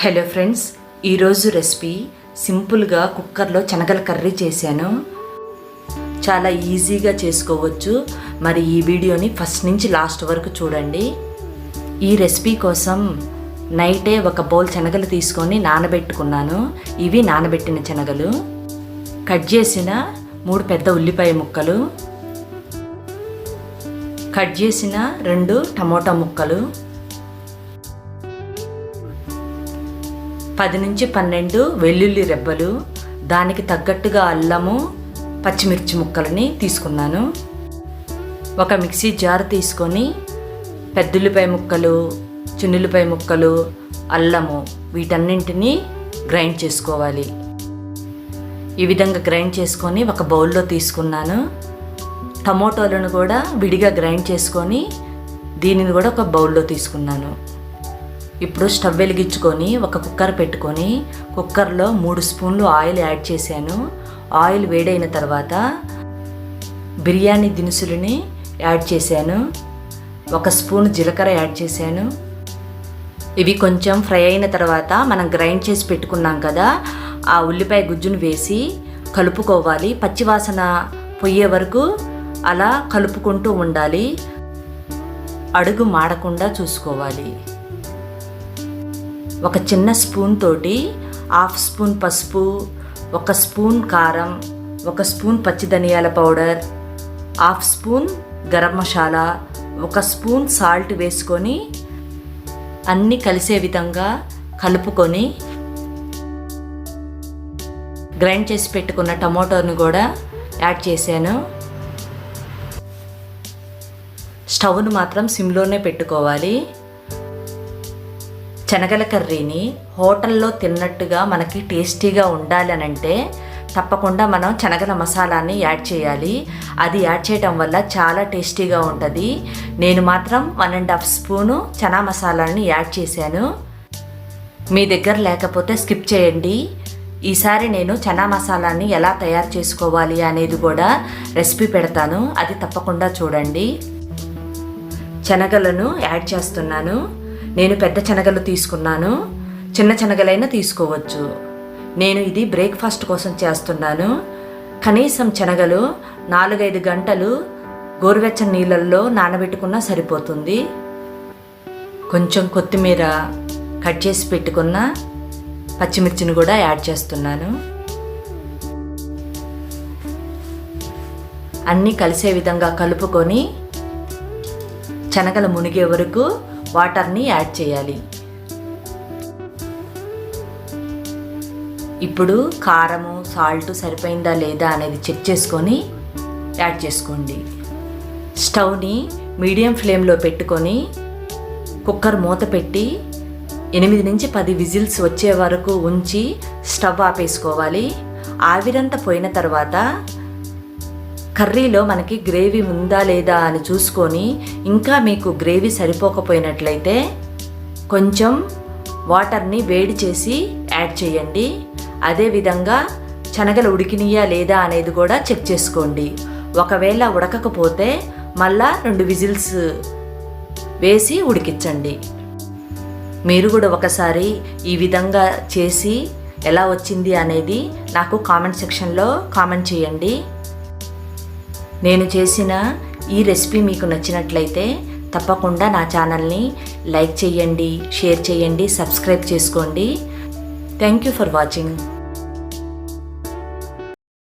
Hello friends ఈరోజు recipe సింపుల్గా కుక్కర్లో శనగల కర్రీ చేశాను. చాలా ఈజీగా చేసుకోవచ్చు. మరి ఈ వీడియోని ఫస్ట్ నుంచి లాస్ట్ వరకు చూడండి. ఈ రెసిపీ కోసం నైటే ఒక బౌల్ శనగలు తీసుకొని నానబెట్టుకున్నాను. ఇవి నానబెట్టిన శనగలు. కట్ చేసిన మూడు పెద్ద ఉల్లిపాయ ముక్కలు. కట్ చేసిన రెండు టమోటా ముక్కలు. పది నుంచి పన్నెండు వెల్లుల్లి రెబ్బలు దానికి తగ్గట్టుగా అల్లము పచ్చిమిర్చి ముక్కలని తీసుకున్నాను. ఒక మిక్సీ జార్ తీసుకొని పెద్దలపై ముక్కలు చున్నులపై ముక్కలు అల్లము వీటన్నింటినీ గ్రైండ్ చేసుకోవాలి. ఈ విధంగా గ్రైండ్ చేసుకొని ఒక బౌల్లో తీసుకున్నాను. టమోటోలను కూడా విడిగా గ్రైండ్ చేసుకొని దీనిని కూడా ఒక బౌల్లో తీసుకున్నాను. ఇప్పుడు స్టవ్ వెలిగించుకొని ఒక కుక్కర్ పెట్టుకొని కుక్కర్లో మూడు స్పూన్లు ఆయిల్ యాడ్ చేశాను. ఆయిల్ వేడైన తర్వాత బిర్యానీ దినుసులని యాడ్ చేశాను. ఒక స్పూన్ జీలకర్ర యాడ్ చేశాను. ఇవి కొంచెం ఫ్రై అయిన తర్వాత మనం గ్రైండ్ చేసి పెట్టుకున్నాం కదా ఆ ఉల్లిపాయ గుజ్జును వేసి కలుపుకోవాలి. పచ్చివాసన పొయ్యే వరకు అలా కలుపుకుంటూ ఉండాలి. అడుగు మాడకుండా చూసుకోవాలి. ఒక చిన్న స్పూన్ తోటి హాఫ్ స్పూన్ పసుపు ఒక స్పూన్ కారం ఒక స్పూన్ పచ్చి ధనియాల powder half spoon garam masala ఒక స్పూన్ సాల్ట్ వేసుకొని అన్నీ కలిసే విధంగా కలుపుకొని గ్రైండ్ చేసి పెట్టుకున్న టమోటోని కూడా యాడ్ చేశాను. స్టవ్ను మాత్రం సిమ్లోనే పెట్టుకోవాలి. శనగల కర్రీని హోటల్లో తిన్నట్టుగా మనకి టేస్టీగా ఉండాలి అని అంటే తప్పకుండా మనం శనగల మసాలాని యాడ్ చేయాలి. అది యాడ్ చేయటం వల్ల చాలా టేస్టీగా ఉంటుంది. నేను మాత్రం one and half spoon chana మసాలాని యాడ్ చేశాను. మీ దగ్గర లేకపోతే స్కిప్ చేయండి. ఈసారి నేను చనా మసాలాని ఎలా తయారు చేసుకోవాలి అనేది కూడా రెసిపీ పెడతాను. అది తప్పకుండా చూడండి. శనగలను యాడ్ చేస్తున్నాను. నేను పెద్ద శనగలు తీసుకున్నాను చిన్న శనగలైనా తీసుకోవచ్చు. నేను ఇది బ్రేక్ఫాస్ట్ కోసం చేస్తున్నాను. కనీసం శనగలు నాలుగైదు గంటలు గోరువెచ్చని నీళ్ళల్లో నానబెట్టుకున్నా సరిపోతుంది. కొంచెం కొత్తిమీర కట్ చేసి పెట్టుకున్న పచ్చిమిర్చిని కూడా యాడ్ చేస్తున్నాను. అన్నీ కలిసే విధంగా కలుపుకొని శనగలు మునిగే వరకు వాటర్ని యాడ్ చేయాలి. ఇప్పుడు కారము సాల్ట్ సరిపోయిందా లేదా అనేది చెక్ చేసుకొని యాడ్ చేసుకోండి. స్టవ్ని మీడియం ఫ్లేమ్లో పెట్టుకొని కుక్కర్ మూత పెట్టి ఎనిమిది నుంచి పది విజిల్స్ వచ్చే వరకు ఉంచి స్టవ్ ఆపేసుకోవాలి. ఆవిరంతా పోయిన తర్వాత కర్రీలో మనకి గ్రేవీ ఉందా లేదా అని చూసుకొని ఇంకా మీకు గ్రేవీ సరిపోకపోయినట్లయితే కొంచెం వాటర్ని వేడి చేసి యాడ్ చేయండి. అదేవిధంగా శనగలు ఉడికినయా లేదా అనేది కూడా చెక్ చేసుకోండి. ఒకవేళ ఉడకకపోతే మళ్ళా రెండు విజిల్స్ వేసి ఉడికించండి. మీరు కూడా ఒకసారి ఈ విధంగా చేసి ఎలా వచ్చింది అనేది నాకు కామెంట్ సెక్షన్లో కామెంట్ చేయండి. నేను చేసిన ఈ రెసిపీ మీకు నచ్చినట్లయితే తప్పకుండా నా ఛానల్ని లైక్ చేయండి షేర్ చేయండి సబ్స్క్రైబ్ చేసుకోండి. Thank you for watching